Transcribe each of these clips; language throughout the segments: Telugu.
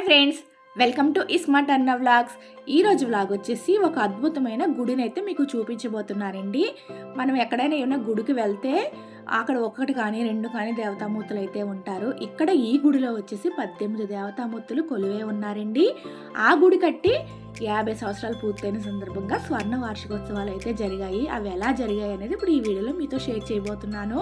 Hi friends welcome to ismart Anna vlogs. ఈరోజు వ్లాగ్ వచ్చేసి ఒక అద్భుతమైన గుడిని అయితే మీకు చూపించబోతున్నారండి. మనం ఎక్కడైనా ఏమైనా గుడికి వెళ్తే అక్కడ ఒకటి కానీ రెండు కానీ దేవతామూర్తులు అయితే ఉంటారు. ఇక్కడ ఈ గుడిలో వచ్చేసి పద్దెనిమిది దేవతామూర్తులు కొలువే ఉన్నారండి. ఆ గుడి కట్టి యాభై సంవత్సరాలు పూర్తయిన సందర్భంగా స్వర్ణ వార్షికోత్సవాలు అయితే జరిగాయి. అవి ఎలా జరిగాయి అనేది ఇప్పుడు ఈ వీడియోలో మీతో షేర్ చేయబోతున్నాను.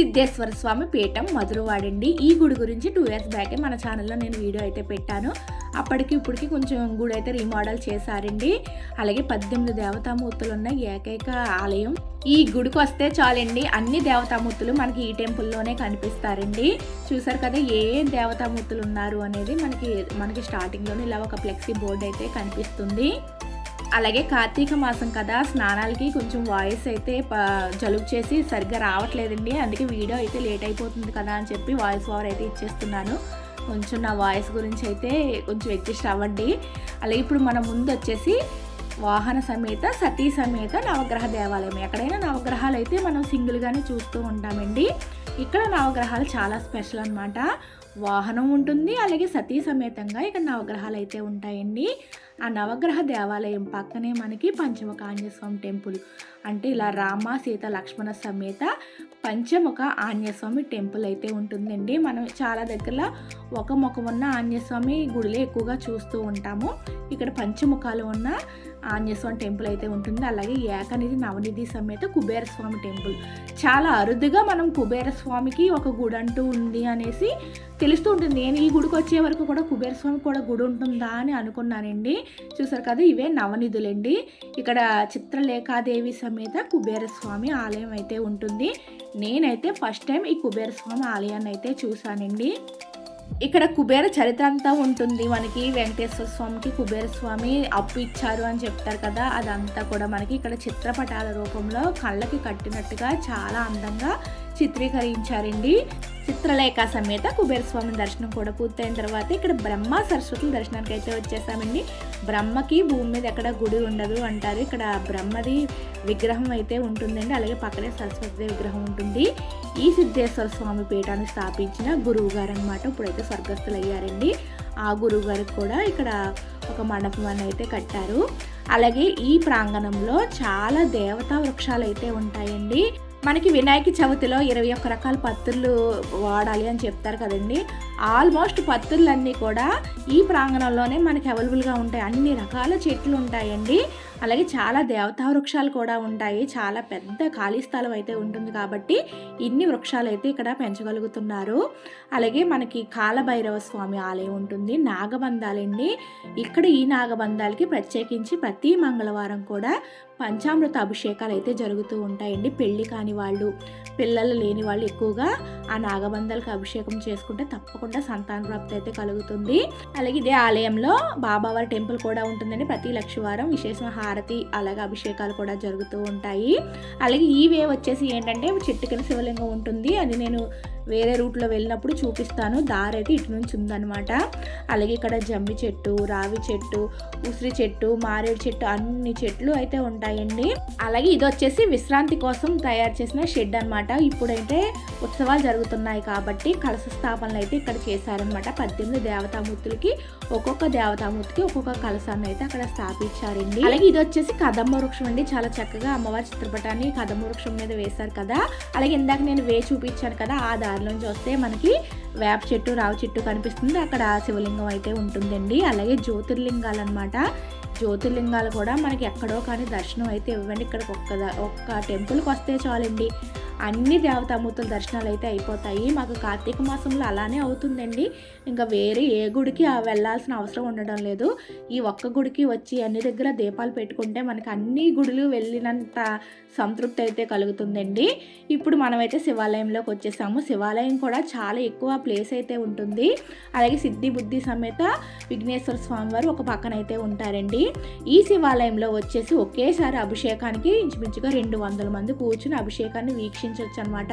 సిద్ధేశ్వర స్వామి పీఠం మధురవాడండి. ఈ గుడి గురించి టూ ఇయర్స్ బ్యాకే మన ఛానల్లో నేను వీడియో అయితే పెట్టాను. అప్పటికి ఇప్పటికి కొంచెం గుడి అయితే రీమోడల్ చేశారండి. అలాగే పద్దెనిమిది దేవతామూర్తులు ఉన్న ఏకైక ఆలయం. ఈ గుడికి వస్తే చాలండి. అన్ని దేవతామూర్తులు మనకి ఈ టెంపుల్లోనే కనిపిస్తారండి. చూసారు కదా ఏ దేవతామూర్తులు ఉన్నారు అనేది మనకి మనకి స్టార్టింగ్లోనే ఇలా ఒక ఫ్లెక్సీ బోర్డు అయితే కనిపిస్తుంది. అలాగే కార్తీక మాసం కదా స్నానాలకి కొంచెం వాయిస్ అయితే ప- జలుబు చేసి సరిగ్గా రావట్లేదండి. అందుకే వీడియో అయితే లేట్ అయిపోతుంది కదా అని చెప్పి వాయిస్ ఓవర్ అయితే ఇచ్చేస్తున్నాను. కొంచెం నా వాయిస్ గురించి అయితే కొంచెం అడ్జస్ట్ అవ్వండి. అలాగే ఇప్పుడు మన ముందు వచ్చేసి వాహన సమేత సతీ సమేత నవగ్రహ దేవాలయం. ఎక్కడైనా నవగ్రహాలు అయితే మనం సింగిల్గానే చూస్తూ ఉంటామండి. ఇక్కడ నవగ్రహాలు చాలా స్పెషల్ అనమాట వాహనం ఉంటుంది అలాగే సతీ సమేతంగా ఇక్కడ నవగ్రహాలు అయితే ఉంటాయండి. ఆ నవగ్రహ దేవాలయం పక్కనే మనకి పంచముఖ ఆంజనేయ స్వామి టెంపుల్. అంటే ఇలా రామ సీత లక్ష్మణ సమేత పంచముఖ ఆంజనేయ స్వామి టెంపుల్ అయితే ఉంటుందండి. మనం చాలా దగ్గరలో ఒక ముఖం ఉన్న ఆంజనేయ స్వామి గుడిలో ఎక్కువగా చూస్తూ ఉంటాము. ఇక్కడ పంచముఖాలు ఉన్న ఆంజనేయ స్వామి టెంపుల్ అయితే ఉంటుంది. అలాగే ఏకనిధి నవనిధి సమేత కుబేర స్వామి టెంపుల్. చాలా అరుదుగా మనం కుబేర స్వామికి ఒక గుడి అంటూ ఉంది అనేసి తెలుస్తూ ఉంటుంది. నేను ఈ గుడికి వచ్చే వరకు కూడా కుబేర స్వామి కూడా గుడి ఉంటుందా అని అనుకున్నానండి. చూసారు కదా ఇవే నవనిధులండి. ఇక్కడ చిత్రలేఖాదేవి సమేత కుబేర స్వామి ఆలయం అయితే ఉంటుంది. నేనైతే ఫస్ట్ టైం ఈ కుబేర స్వామి ఆలయాన్ని అయితే చూశానండి. ఇక్కడ కుబేర చరిత్ర అంతా ఉంటుంది. మనకి వెంకటేశ్వర స్వామికి కుబేర స్వామి అప్పు ఇచ్చారు అని చెప్తారు కదా అదంతా కూడా మనకి ఇక్కడ చిత్రపటాల రూపంలో కళ్ళకి కట్టినట్టుగా చాలా అందంగా చిత్రీకరించారండి. చిత్రలేఖ సమేత కుబేర స్వామి దర్శనం కూడా పూర్తయిన తర్వాత ఇక్కడ బ్రహ్మ సరస్వతుల దర్శనానికి అయితే వచ్చేసామండి. బ్రహ్మకి భూమి మీద ఎక్కడ గుడి ఉండదు అంటారు. ఇక్కడ బ్రహ్మది విగ్రహం అయితే ఉంటుందండి. అలాగే పక్కనే సరస్వతి విగ్రహం ఉంటుంది. ఈ సిద్ధేశ్వర స్వామి పీఠాన్ని స్థాపించిన గురువు గారు అనమాట ఇప్పుడైతే స్వర్గస్థులు అయ్యారండి. ఆ గురువు గారికి కూడా ఇక్కడ ఒక మండపం అని అయితే కట్టారు. అలాగే ఈ ప్రాంగణంలో చాలా దేవతా వృక్షాలు అయితే ఉంటాయండి. మనకి వినాయక చవితిలో ఇరవై ఒక్క రకాల పత్తులు వాడాలి అని చెప్తారు కదండి. ఆల్మోస్ట్ పత్తులన్నీ కూడా ఈ ప్రాంగణంలోనే మనకి అవైలబుల్గా ఉంటాయి. అన్ని రకాల చెట్లు ఉంటాయండి. అలాగే చాలా దేవతా వృక్షాలు కూడా ఉంటాయి. చాలా పెద్ద ఖాళీ స్థలం అయితే ఉంటుంది కాబట్టి ఇన్ని వృక్షాలు అయితే ఇక్కడ పెంచగలుగుతున్నారు. అలాగే మనకి కాలభైరవ స్వామి ఆలయం ఉంటుంది. నాగబంధాలండి. ఇక్కడ ఈ నాగబంధాలకి ప్రత్యేకించి ప్రతి మంగళవారం కూడా పంచామృత అభిషేకాలు అయితే జరుగుతూ ఉంటాయండి. పెళ్ళి కాని వాళ్ళు పిల్లలు లేని వాళ్ళు ఎక్కువగా ఆ నాగబంధాలకు అభిషేకం చేసుకుంటే తప్పకుండా సంతాన ప్రాప్తి అయితే కలుగుతుంది. అలాగే ఇదే ఆలయంలో బాబావారి టెంపుల్ కూడా ఉంటుందండి. ప్రతి లక్షవారం విశేష హారతి అలాగే అభిషేకాలు కూడా జరుగుతూ ఉంటాయి. అలాగే ఈ వే వచ్చేసి ఏంటంటే చెట్టుకిన శివలింగం ఉంటుంది. అది నేను వేరే రూట్లో వెళ్ళినప్పుడు చూపిస్తాను. దారి అయితే ఇటు నుంచి ఉందన్నమాట. అలాగే ఇక్కడ జమ్మి చెట్టు రావి చెట్టు ఉసిరి చెట్టు మారేడు చెట్టు అన్ని చెట్లు అయితే ఉంటాయండి. అలాగే ఇది వచ్చేసి విశ్రాంతి కోసం తయారు చేసిన షెడ్ అన్నమాట. ఇప్పుడైతే ఉత్సవాలు జరుగుతున్నాయి కాబట్టి కలశ స్థాపనలు అయితే ఇక్కడ చేశారనమాట పద్దెనిమిది దేవతామూర్తులకి ఒక్కొక్క దేవతామూర్తికి ఒక్కొక్క కలశాన్ని అయితే అక్కడ స్థాపించారండి. అలాగే ఇది వచ్చేసి కదంబ వృక్షం అండి. చాలా చక్కగా అమ్మవారి చిత్రపటాన్ని కదంబ వృక్షం మీద వేశారు కదా. అలాగే ఇందాక నేను వే చూపించాను కదా ఆ దారిలోంచి వస్తే మనకి వేప చెట్టు రావి చెట్టు కనిపిస్తుంది. అక్కడ శివలింగం అయితే ఉంటుందండి. అలాగే జ్యోతిర్లింగాలు అనమాట జ్యోతిర్లింగాలు కూడా మనకి ఎక్కడో కానీ దర్శనం అయితే ఇవ్వండి. ఇక్కడికి ఒక్క ఒక్క టెంపుల్కి వస్తే చాలండి. అన్ని దేవతామూర్తుల దర్శనాలు అయితే అయిపోతాయి. మాకు కార్తీక మాసంలో అలానే అవుతుందండి. ఇంకా వేరే ఏ గుడికి ఆ వెళ్ళాల్సిన అవసరం ఉండడం లేదు. ఈ ఒక్క గుడికి వచ్చి అన్ని దగ్గర దీపాలు పెట్టుకుంటే మనకి అన్ని గుడులు వెళ్ళినంత సంతృప్తి అయితే కలుగుతుందండి. ఇప్పుడు మనమైతే శివాలయంలోకి వచ్చేసాము. శివాలయం కూడా చాలా ఎక్కువ ప్లేస్ అయితే ఉంటుంది. అలాగే సిద్ధి బుద్ధి సమేత విఘ్నేశ్వర స్వామి వారు ఒక పక్కన అయితే ఉంటారండి. ఈ శివాలయంలో వచ్చేసి ఒకేసారి అభిషేకానికి ఇంచుమించుగా రెండు వందల మంది కూర్చుని అభిషేకాన్ని వీక్షించవచ్చు అనమాట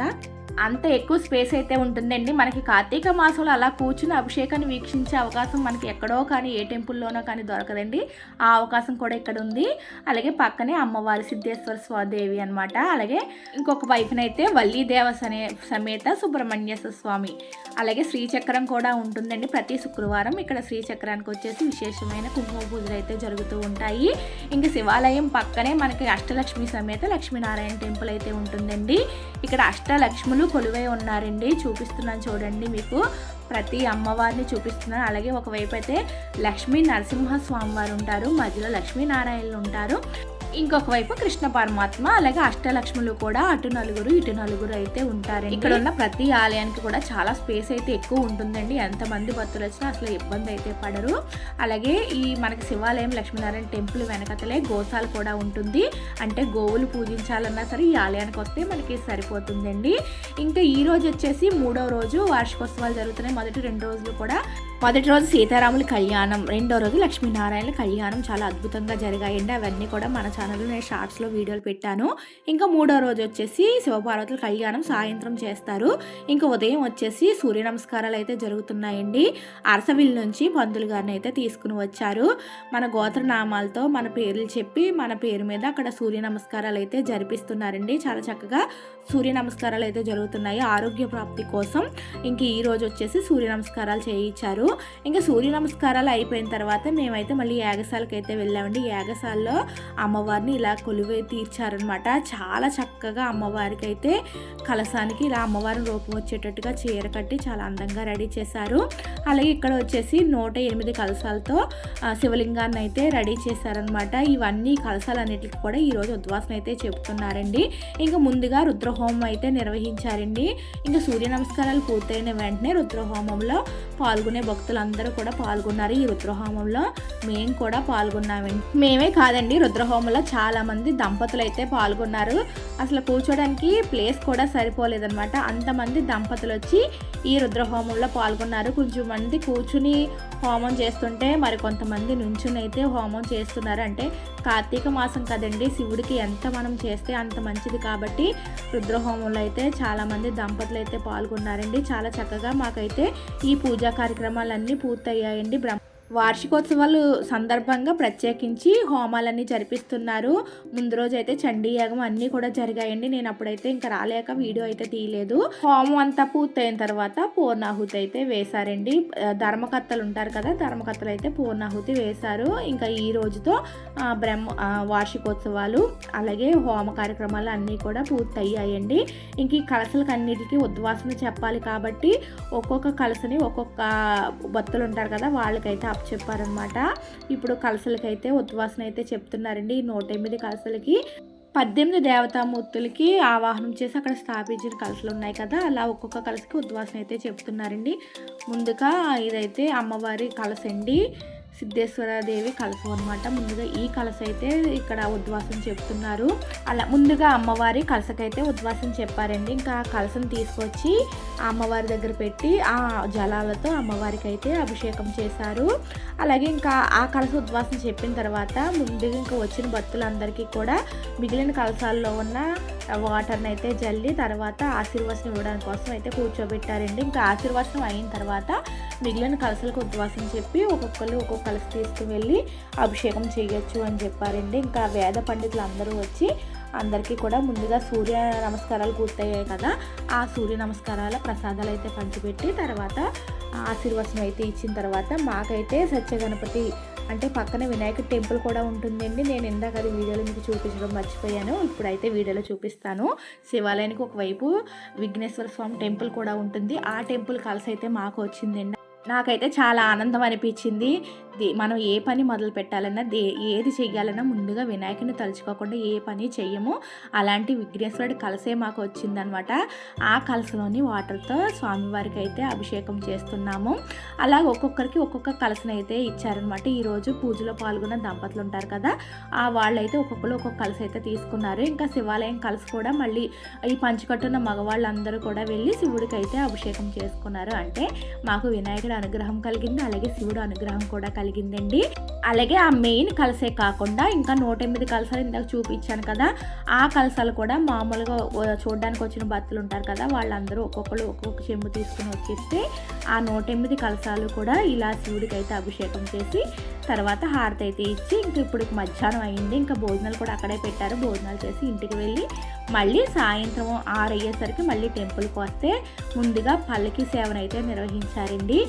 అంత ఎక్కువ స్పేస్ అయితే ఉంటుందండి. మనకి కార్తీక మాసంలో అలా కూర్చుని అభిషేకాన్ని వీక్షించే అవకాశం మనకి ఎక్కడో కానీ ఏ టెంపుల్లోనో కానీ దొరకదండి. ఆ అవకాశం కూడా ఇక్కడ ఉంది. అలాగే పక్కనే అమ్మవారి సిద్ధేశ్వర స్వాదేవి అనమాట అలాగే ఇంకొక వైపునైతే వల్లీ దేవస్ అనే సమేత సుబ్రహ్మణ్యేశ్వర స్వామి. అలాగే శ్రీచక్రం కూడా ఉంటుందండి. ప్రతి శుక్రవారం ఇక్కడ శ్రీచక్రానికి వచ్చేసి విశేషమైన కుంకుమ పూజలు అయితే జరుగుతూ ఉంటాయి. ఇంకా శివాలయం పక్కనే మనకి అష్టలక్ష్మి సమేత లక్ష్మీనారాయణ టెంపుల్ అయితే ఉంటుందండి. ఇక్కడ అష్టలక్ష్ములు కొలువై ఉన్నారండి. చూపిస్తున్నాను చూడండి మీకు. ప్రతి అమ్మవారిని చూపిస్తున్నాను. అలాగే ఒకవైపు అయితే లక్ష్మీ నరసింహస్వామి వారు ఉంటారు. మధ్యలో లక్ష్మీనారాయణలు ఉంటారు. ఇంకొక వైపు కృష్ణ పరమాత్మ అలాగే అష్టలక్ష్ములు కూడా అటు నలుగురు ఇటు నలుగురు అయితే ఉంటారు ఇక్కడ ఉన్న ప్రతి ఆలయానికి కూడా చాలా స్పేస్ అయితే ఎక్కువ ఉంటుందండి. ఎంతమంది భక్తులు వచ్చినా అసలు ఇబ్బంది అయితే పడరు. అలాగే ఈ మనకి శివాలయం లక్ష్మీనారాయణ టెంపుల్ వెనకతలే గోశాల కూడా ఉంటుంది. అంటే గోవులు పూజించాలన్నా సరే ఈ ఆలయానికి వస్తే మనకి సరిపోతుందండి. ఇంకా ఈ రోజు వచ్చేసి మూడో రోజు వార్షికోత్సవాలు జరుగుతున్నాయి. మొదటి రెండు రోజులు కూడా మొదటి రోజు సీతారాముల కళ్యాణం రెండో రోజు లక్ష్మీనారాయణ కళ్యాణం చాలా అద్భుతంగా జరిగాయండి అవన్నీ కూడా మన ఛానల్లో నేను షార్ట్స్లో వీడియోలు పెట్టాను. ఇంకా మూడో రోజు వచ్చేసి శివపార్వతుల కళ్యాణం సాయంత్రం చేస్తారు. ఇంకా ఉదయం వచ్చేసి సూర్య నమస్కారాలు అయితే జరుగుతున్నాయండి. అరసవిల్ నుంచి పంతులు గారిని అయితే తీసుకుని వచ్చారు. మన గోత్ర నామాలతో మన పేర్లు చెప్పి మన పేరు మీద అక్కడ సూర్య నమస్కారాలు అయితే జరిపిస్తున్నారండి. చాలా చక్కగా సూర్య నమస్కారాలు అయితే జరుగుతున్నాయి ఆరోగ్య ప్రాప్తి కోసం. ఇంక ఈ రోజు వచ్చేసి సూర్య నమస్కారాలు చేయించారు. ఇంకా సూర్య నమస్కారాలు అయిపోయిన తర్వాత మేమైతే మళ్ళీ యాగశాలకు అయితే వెళ్ళామండి. యాగశాలలో అమ్మవారిని ఇలా కొలువై తీర్చారనమాట చాలా చక్కగా అమ్మవారికి అయితే కలసానికి ఇలా అమ్మవారిని రూపం వచ్చేటట్టుగా చీర కట్టి చాలా అందంగా రెడీ చేశారు. అలాగే ఇక్కడ వచ్చేసి నూట ఎనిమిది కలసాలతో శివలింగాన్ని అయితే రెడీ చేశారనమాట ఇవన్నీ కలసాలన్నిటికీ కూడా ఈరోజు ఉద్వాసన అయితే చెప్తున్నారండి ఇంకా ముందుగా రుద్రహోమం అయితే నిర్వహించారండి. ఇంకా సూర్య నమస్కారాలు పూర్తయిన వెంటనే రుద్రహోమంలో పాల్గొనే భక్తులందరూ కూడా పాల్గొన్నారు ఈ రుద్రహోమంలో. మేము కూడా పాల్గొన్నామండి మేమే కాదండి రుద్రహోమంలో చాలా మంది దంపతులు అయితే పాల్గొన్నారు. అసలు కూర్చోడానికి ప్లేస్ కూడా సరిపోలేదన్నమాట. అంతమంది దంపతులు వచ్చి ఈ రుద్రహోమంలో పాల్గొన్నారు. కొంచెం మంది కూర్చుని హోమం చేస్తుంటే మరి కొంతమంది నుంచుని అయితే హోమం చేస్తున్నారు. అంటే కార్తీక మాసం కదండి శివుడికి ఎంత మనం చేస్తే అంత మంచిది కాబట్టి రుద్రహోమంలో అయితే చాలామంది దంపతులు అయితే పాల్గొన్నారండి. చాలా చక్కగా మాకైతే ఈ పూజా అన్నీ పూర్తయ్యాయండి. బ్రహ్మ వార్షికోత్సవాలు సందర్భంగా ప్రత్యేకించి హోమాలన్నీ జరిపిస్తున్నారు. ముందు రోజు అయితే చండీ యాగం అన్నీ కూడా జరిగాయండి. నేను అప్పుడైతే ఇంకా రాలేక వీడియో అయితే తీయలేదు. హోమం అంతా పూర్తయిన తర్వాత పూర్ణాహుతి అయితే వేశారండి. ధర్మకర్తలు ఉంటారు కదా ధర్మకర్తలు అయితే పూర్ణాహుతి వేశారు. ఇంకా ఈ రోజుతో బ్రహ్మ వార్షికోత్సవాలు అలాగే హోమ కార్యక్రమాలు అన్నీ కూడా పూర్తయ్యాయండి. ఇంక ఈ కలసలకు అన్నిటికీ ఉద్వాసన చెప్పాలి కాబట్టి ఒక్కొక్క కలసని ఒక్కొక్క భక్తులు ఉంటారు కదా వాళ్ళకైతే అప్ చెప్పారనమాట. ఇప్పుడు కలసలకైతే ఉద్వాసన అయితే చెప్తున్నారండి. నూట ఎనిమిది కలసలకి పద్దెనిమిది దేవతామూర్తులకి ఆవాహనం చేసి అక్కడ స్థాపించిన కలసలు ఉన్నాయి కదా అలా ఒక్కొక్క కలసకి ఉద్వాసన అయితే చెప్తున్నారండి. ముందుగా ఇదైతే అమ్మవారి కలసండి. సిద్ధేశ్వరదేవి కలసం అనమాట ముందుగా ఈ కలస అయితే ఇక్కడ ఉద్వాసం చెప్తున్నారు. అలా ముందుగా అమ్మవారి కలసకైతే ఉద్వాసం చెప్పారండి. ఇంకా ఆ కలసను తీసుకొచ్చి ఆ అమ్మవారి దగ్గర పెట్టి ఆ జలాలతో అమ్మవారికి అయితే అభిషేకం చేశారు. అలాగే ఇంకా ఆ కలస ఉద్వాసం చెప్పిన తర్వాత ముందుగా ఇంకా వచ్చిన భక్తులందరికీ కూడా మిగిలిన కలసాల్లో ఉన్న వాటర్ని అయితే జల్లి తర్వాత ఆశీర్వచనం ఇవ్వడానికి కోసం అయితే కూర్చోబెట్టారండి. ఇంకా ఆశీర్వచనం అయిన తర్వాత మిగిలిన కలసలకు ఉద్వాసం చెప్పి ఒక్కొక్కరు ఒక్కొక్క కలస తీసుకువెళ్ళి అభిషేకం చేయొచ్చు అని చెప్పారండి. ఇంకా వేద పండితులు అందరూ వచ్చి అందరికీ కూడా ముందుగా సూర్య నమస్కారాలు పూర్తయ్యాయి కదా ఆ సూర్య నమస్కారాల ప్రసాదాలు అయితే పంచిపెట్టి తర్వాత ఆశీర్వచనం అయితే ఇచ్చిన తర్వాత మాకైతే సత్య గణపతి అంటే పక్కన వినాయక టెంపుల్ కూడా ఉంటుందండి. నేను ఇందాక అది వీడియోలో మీకు చూపించడం మర్చిపోయాను. ఇప్పుడైతే వీడియోలో చూపిస్తాను. శివాలయానికి ఒకవైపు విఘ్నేశ్వర స్వామి టెంపుల్ కూడా ఉంటుంది. ఆ టెంపుల్ కలిసి అయితే మాకు వచ్చిందండి. నాకైతే చాలా ఆనందం అనిపించింది. మనం ఏ పని మొదలు పెట్టాలన్నా దే ఏది చెయ్యాలన్నా ముందుగా వినాయకుని తలుచుకోకుండా ఏ పని చెయ్యము. అలాంటి విఘ్నేశ్వరుడు కలసే మాకు వచ్చిందనమాట. ఆ కలసలోని వాటర్తో స్వామివారికి అయితే అభిషేకం చేస్తున్నాము. అలా ఒక్కొక్కరికి ఒక్కొక్క కలసను అయితే ఇచ్చారనమాట. ఈరోజు పూజలో పాల్గొన్న దంపతులు ఉంటారు కదా ఆ వాళ్ళైతే ఒక్కొక్కరు ఒక్కొక్క కలస అయితే తీసుకున్నారు. ఇంకా శివాలయం కలస కూడా మళ్ళీ ఈ పంచుకట్టున్న మగవాళ్ళందరూ కూడా వెళ్ళి శివుడికి అయితే అభిషేకం చేసుకున్నారు. అంటే మాకు వినాయకుడి అనుగ్రహం కలిగింది అలాగే శివుడు అనుగ్రహం కూడా కలిగింది కలిగిందండి. అలాగే ఆ మెయిన్ కలసే కాకుండా ఇంకా నూట ఎనిమిది కలసాలు ఇందాక చూపించాను కదా ఆ కలసాలు కూడా మామూలుగా చూడడానికి వచ్చిన భక్తులు ఉంటారు కదా వాళ్ళందరూ ఒక్కొక్కరు ఒక్కొక్క చెంబు తీసుకుని వచ్చేస్తే ఆ నూట ఎనిమిది కలసాలు కూడా ఇలా శివుడికి అయితే అభిషేకం చేసి తర్వాత హారతి అయితే ఇచ్చి ఇంకా ఇప్పుడు మధ్యాహ్నం అయింది. ఇంకా భోజనాలు కూడా అక్కడే పెట్టారు. భోజనాలు చేసి ఇంటికి వెళ్ళి మళ్ళీ సాయంత్రం ఆరు అయ్యేసరికి మళ్ళీ టెంపుల్కి వస్తే ముందుగా పల్లకి సేవనైతే నిర్వహించారండి.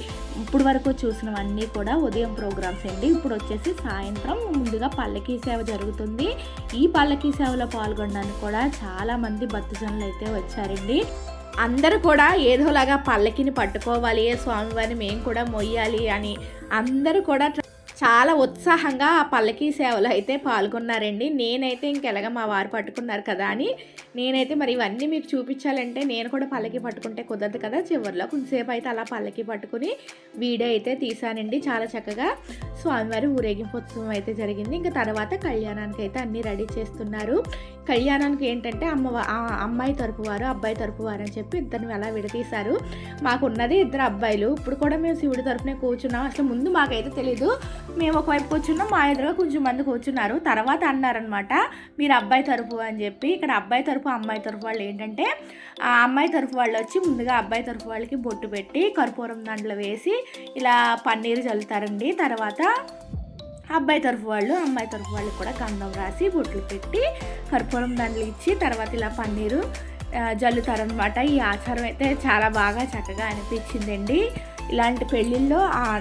ఇప్పుడు వరకు చూసినవన్నీ కూడా ఉదయం ప్రోగ్రామ్స్ అండి. ఇప్పుడు వచ్చేసి సాయంత్రం ముందుగా పల్లకీ సేవ జరుగుతుంది. ఈ పల్లకీ సేవలో పాల్గొనడానికి కూడా చాలా మంది భక్తజనులు అయితే వచ్చారండి. అందరూ కూడా ఏదోలాగా పల్లకిని పట్టుకోవాలి స్వామివారిని మేము కూడా మొయ్యాలి అని అందరూ కూడా చాలా ఉత్సాహంగా ఆ పల్లకి సేవలు అయితే పాల్గొన్నారండి. నేనైతే ఇంకెలాగ మా వారు పట్టుకున్నారు కదా అని నేనైతే మరి ఇవన్నీ మీకు చూపించాలంటే నేను కూడా పల్లకి పట్టుకుంటే కుదరదు కదా. చివరిలో కొంతసేపు అయితే అలా పల్లకి పట్టుకుని వీడియో అయితే తీసానండి చాలా చక్కగా. స్వామివారి ఊరేగింపు ఉత్సవం అయితే జరిగింది. ఇంకా తర్వాత కళ్యాణానికి అయితే అన్నీ రెడీ చేస్తున్నారు. కళ్యాణానికి ఏంటంటే అమ్మ ఆ అమ్మాయి తరపు వారు అబ్బాయి తరపు వారు అని చెప్పి ఇద్దరిని అలా విడతీశారు మాకున్నది ఇద్దరు అబ్బాయిలు. ఇప్పుడు కూడా మేము శివుడి తరపునే కూర్చున్నాం. అసలు ముందు మాకైతే తెలీదు. మేము ఒకవైపు కూర్చున్నాం మా ఎదురుగా కొంచెం మంది కూర్చున్నారు. తర్వాత అన్నారనమాట మీరు అబ్బాయి తరపు అని చెప్పి. ఇక్కడ అబ్బాయి తరపు అమ్మాయి తరపు వాళ్ళు ఏంటంటే ఆ అమ్మాయి తరపు వాళ్ళు వచ్చి ముందుగా అబ్బాయి తరపు వాళ్ళకి బొట్టు పెట్టి కర్పూరం దండలు వేసి ఇలా పన్నీరు చల్లుతారండి. తర్వాత అబ్బాయి తరఫు వాళ్ళు అమ్మాయి తరఫు వాళ్ళకి కూడా గంధం రాసి బొట్లు పెట్టి కర్పూరం దండలు ఇచ్చి తర్వాత ఇలా పన్నీరు జల్లుతారనమాట ఈ ఆచారం అయితే చాలా బాగా చక్కగా అనిపించిందండి. ఇలాంటి పెళ్ళిళ్ళలో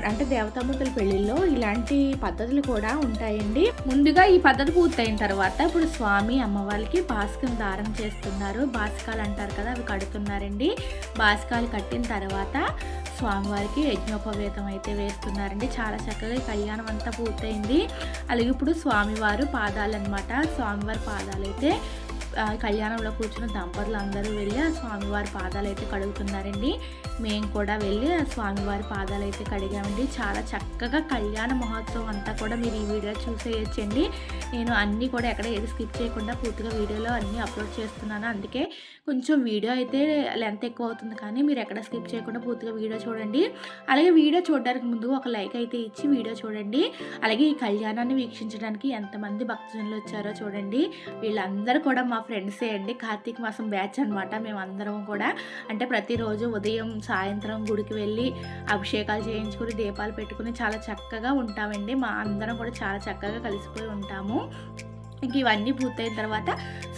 అంటే దేవతామూర్తుల పెళ్ళిళ్ళలో ఇలాంటి పద్ధతులు కూడా ఉంటాయండి. ముందుగా ఈ పద్ధతి పూర్తయిన తర్వాత ఇప్పుడు స్వామి అమ్మవారికి బాస్కం దారం చేస్తున్నారు. బాస్కాలు అంటారు కదా అవి కడుతున్నారండి. బాస్కాలు కట్టిన తర్వాత స్వామివారికి యజ్ఞోపవేతం అయితే వేస్తున్నారండి. చాలా చక్కగా కళ్యాణం అంతా పూర్తయింది. అలాగే ఇప్పుడు స్వామివారు పాదాలు అనమాట స్వామివారి పాదాలు అయితే కళ్యాణంలో కూర్చున్న దంపతులు అందరూ వెళ్ళి ఆ స్వామివారి పాదాలు అయితే కడుగుతున్నారండి. మేము కూడా వెళ్ళి ఆ స్వామివారి పాదాలు అయితే కడిగామండి. చాలా చక్కగా కళ్యాణ మహోత్సవం అంతా కూడా మీరు ఈ వీడియో చూసేయచ్చండి. నేను అన్నీ కూడా ఎక్కడ ఏది స్కిప్ చేయకుండా పూర్తిగా వీడియోలో అన్నీ అప్లోడ్ చేస్తున్నాను. అందుకే కొంచెం వీడియో అయితే లెంత్ ఎక్కువ అవుతుంది కానీ మీరు ఎక్కడ స్కిప్ చేయకుండా పూర్తిగా వీడియో చూడండి. అలాగే వీడియో చూడడానికి ముందు ఒక లైక్ అయితే ఇచ్చి వీడియో చూడండి. అలాగే ఈ కళ్యాణాన్ని వీక్షించడానికి ఎంతమంది భక్తజనులు వచ్చారో చూడండి. వీళ్ళందరూ కూడా మా ఫ్రెండ్సే అండి. కార్తీక మాసం బ్యాచ్ అనమాట మేమందరం కూడా అంటే ప్రతిరోజు ఉదయం సాయంత్రం గుడికి వెళ్ళి అభిషేకాలు చేయించుకుని దీపాలు పెట్టుకుని చాలా చక్కగా ఉంటామండి. మా అందరం కూడా చాలా చక్కగా కలిసిపోయి ఉంటాము. ఇంక ఇవన్నీ పూర్తయిన తర్వాత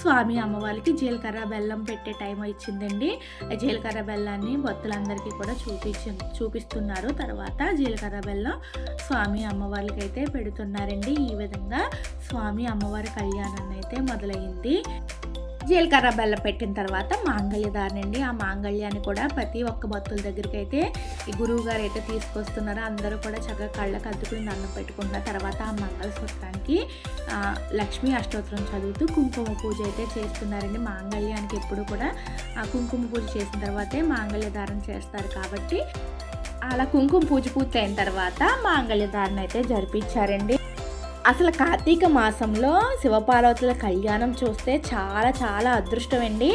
స్వామి అమ్మవారికి జీలకర్ర బెల్లం పెట్టే టైం వచ్చిందండి జీలకర్ర బెల్లాన్ని భక్తులందరికీ కూడా చూపించి చూపిస్తున్నారు. తర్వాత జీలకర్ర బెల్లం స్వామి అమ్మవారికి అయితే పెడుతున్నారండి. ఈ విధంగా స్వామి అమ్మవారి కళ్యాణాన్ని అయితే మొదలైంది జీలకర్ర బెల్లం పెట్టిన తర్వాత మాంగళ్యదారిని అండి ఆ మాంగళ్యాన్ని కూడా ప్రతి ఒక్క భక్తుల దగ్గరికి అయితే ఈ గురువు గారు అయితే తీసుకొస్తున్నారో. అందరూ కూడా చక్కగా కళ్ళకు అద్దుకుని దండం పెట్టుకున్న తర్వాత ఆ మంగళసూత్రానికి లక్ష్మీ అష్టోత్తరం చదువుతూ కుంకుమ పూజ అయితే చేస్తున్నారండి. మాంగళ్యానికి ఎప్పుడు కూడా ఆ కుంకుమ పూజ చేసిన తర్వాతే మాంగళ్యధారణ చేస్తారు కాబట్టి అలా కుంకుమ పూజ పూర్తయిన తర్వాత మాంగళ్యధారణ అయితే జరిపించారండి. అసలు కార్తీక మాసంలో శివపార్వతుల కళ్యాణం చూస్తే చాలా చాలా అదృష్టం అండి.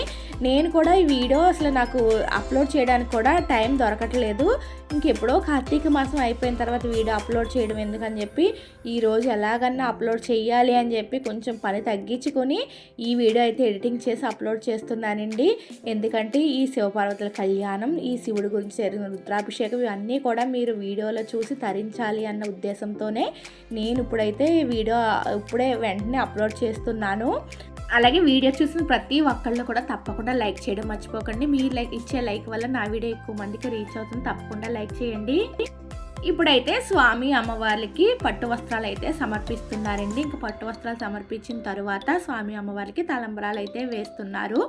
నేను కూడా ఈ వీడియో అసలు నాకు అప్లోడ్ చేయడానికి కూడా టైం దొరకట్లేదు. ఇంకెప్పుడో కార్తీక మాసం అయిపోయిన తర్వాత వీడియో అప్లోడ్ చేయడం ఎందుకని చెప్పి ఈరోజు ఎలాగన్నా అప్లోడ్ చేయాలి అని చెప్పి కొంచెం పని తగ్గించుకొని ఈ వీడియో అయితే ఎడిటింగ్ చేసి అప్లోడ్ చేస్తున్నానండి. ఎందుకంటే ఈ శివపార్వతుల కళ్యాణం ఈ శివుడి గురించి జరిగిన రుద్రాభిషేకం ఇవన్నీ కూడా మీరు వీడియోలో చూసి తరించాలి అన్న ఉద్దేశంతోనే నేను ఇప్పుడైతే వీడియో ఇప్పుడే వెంటనే అప్లోడ్ చేస్తున్నాను. అలాగే వీడియో చూసిన ప్రతి ఒక్కళ్ళు కూడా తప్పకుండా లైక్ చేయడం మర్చిపోకండి. మీరు లైక్ ఇచ్చే లైక్ వల్ల నా వీడియో ఎక్కువ మందికి రీచ్ అవుతుంది. తప్పకుండా లైక్ చేయండి. ఇప్పుడైతే స్వామి అమ్మవారికి పట్టు వస్త్రాలు అయితే సమర్పిస్తున్నారండి. ఇంకా పట్టు వస్త్రాలు సమర్పించిన తర్వాత స్వామి అమ్మవారికి తలంబరాలు అయితే వేస్తున్నారు.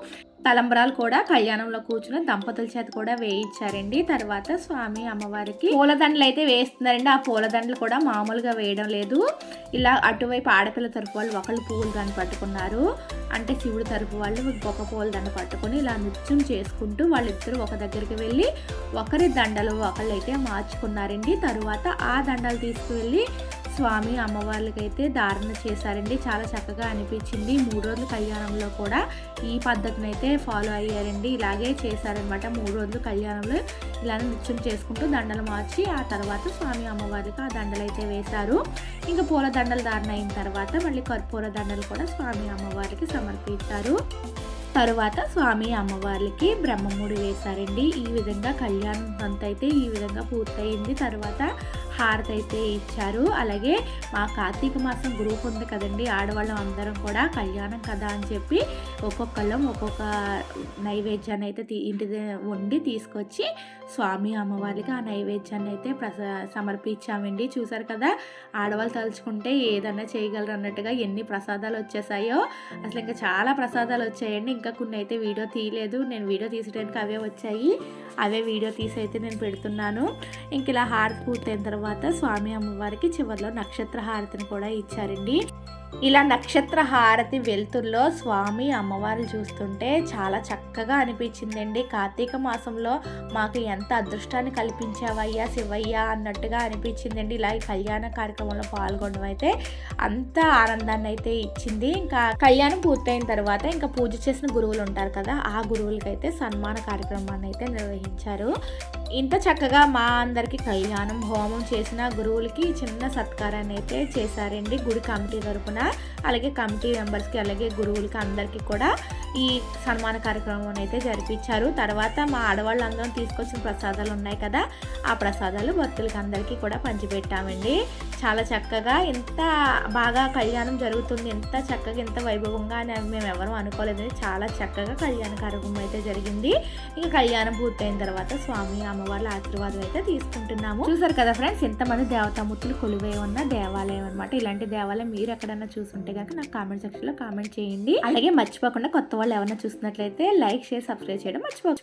తలంబరాలు కూడా కళ్యాణంలో కూర్చున్న దంపతుల చేత కూడా వేయించారండి. తర్వాత స్వామి అమ్మవారికి పూలదండలు అయితే వేస్తున్నారండి. ఆ పూలదండలు కూడా మామూలుగా వేయడం లేదు. ఇలా అటువైపు ఆడపిల్ల తరపు వాళ్ళు ఒకళ్ళు పూలు దండ పట్టుకున్నారు. అంటే శివుడు తరపు వాళ్ళు ఇంకొక పూల దండ పట్టుకొని ఇలా నృత్యం చేసుకుంటూ వాళ్ళిద్దరూ ఒక దగ్గరికి వెళ్ళి ఒకరి దండలు ఒకళ్ళు అయితే మార్చుకున్నారండి. తరువాత ఆ దండలు తీసుకువెళ్ళి స్వామి అమ్మవార్లకి అయితే ధారణ చేశారండి. చాలా చక్కగా అనిపించింది. మూడు రోజుల కళ్యాణంలో కూడా ఈ పద్ధతిని అయితే ఫాలో అయ్యారండి. ఇలాగే చేశారనమాట మూడు రోజులు కళ్యాణంలో ఇలానే నృత్యం చేసుకుంటూ దండలు మార్చి ఆ తర్వాత స్వామి అమ్మవారికి ఆ దండలు అయితే వేశారు. ఇంకా పూల దండలు దారణ అయిన తర్వాత మళ్ళీ కర్పూర దండలు కూడా స్వామి అమ్మవారికి సమర్పించారు. తరువాత స్వామి అమ్మవార్లకి బ్రహ్మముడి వేశారండి. ఈ విధంగా కళ్యాణం అంతైతే అయితే ఈ విధంగా పూర్తయింది. తర్వాత హారతి అయితే ఇచ్చారు. అలాగే మా కార్తీక మాసం గ్రూప్ ఉంది కదండి ఆడవాళ్ళం అందరం కూడా కళ్యాణం కదా అని చెప్పి ఒక్కొక్కళ్ళం ఒక్కొక్క నైవేద్యాన్ని అయితే తీ- ఇంటి వండి తీసుకొచ్చి స్వామి అమ్మవారికి ఆ నైవేద్యాన్ని అయితే ప్రస సమర్పించామండి. చూసారు కదా ఆడవాళ్ళు తలుచుకుంటే ఏదన్నా చేయగలరు అన్నట్టుగా ఎన్ని ప్రసాదాలు వచ్చేసాయో. అసలు ఇంకా చాలా ప్రసాదాలు వచ్చాయండి. ఇంకా కొన్ని అయితే వీడియో తీయలేదు. నేను వీడియో తీసడానికి అవే వచ్చాయి. అవే వీడియో తీసి అయితే నేను పెడుతున్నాను. ఇంక ఇలా హారతి పూర్తయిన తర్వాత స్వామి అమ్మవారికి చివరిలో నక్షత్ర హారతిని కూడా ఇచ్చారండి. ఇలా నక్షత్ర హారతి వెలుతుల్లో స్వామి అమ్మవారు చూస్తుంటే చాలా చక్కగా అనిపించిందండి. కార్తీక మాసంలో మాకు ఎంత అదృష్టాన్ని కల్పించావయ్యా శివయ్య అన్నట్టుగా అనిపించిందండి. ఇలా ఈ కళ్యాణ కార్యక్రమంలో పాల్గొనడం అయితే అంత ఆనందాన్ని అయితే ఇచ్చింది. ఇంకా కళ్యాణం పూర్తయిన తర్వాత ఇంకా పూజ చేసిన గురువులు ఉంటారు కదా ఆ గురువులకైతే సన్మాన కార్యక్రమాన్ని అయితే నిర్వహించారు. ఇంత చక్కగా మా అందరికి కళ్యాణం హోమం చేసిన గురువులకి చిన్న సత్కారాన్ని అయితే చేశారండి గుడి కమిటీ తరపున. అలాగే కమిటీ మెంబర్స్కి అలాగే గురువులకి అందరికీ కూడా ఈ సన్మాన కార్యక్రమం అయితే జరిపించారు. తర్వాత మా ఆడవాళ్ళందరం తీసుకొచ్చిన ప్రసాదాలు ఉన్నాయి కదా ఆ ప్రసాదాలు భక్తులకి అందరికీ కూడా పంచిపెట్టామండి. చాలా చక్కగా ఎంత బాగా కళ్యాణం జరుగుతుంది ఎంత చక్కగా ఎంత వైభవంగా అని మేము ఎవరూ అనుకోలేదు. చాలా చక్కగా కళ్యాణ కార్యక్రమం అయితే జరిగింది. ఇంకా కళ్యాణం పూర్తయిన తర్వాత స్వామి అమ్మవార్ల ఆశీర్వాదం అయితే తీసుకుంటున్నాము. చూసారు కదా ఫ్రెండ్స్ ఎంతమంది దేవతామూర్తులు కొలువై ఉన్న దేవాలయం అనమాట ఇలాంటి దేవాలయం మీరు ఎక్కడైనా చూసుంటే కనుక నాకు కామెంట్ సెక్షన్లో కామెంట్ చేయండి. అలాగే మర్చిపోకుండా కొత్త వాళ్ళు ఎవరైనా చూసినట్లయితే లైక్ షేర్ సబ్స్క్రైబ్ చేయడం మర్చిపో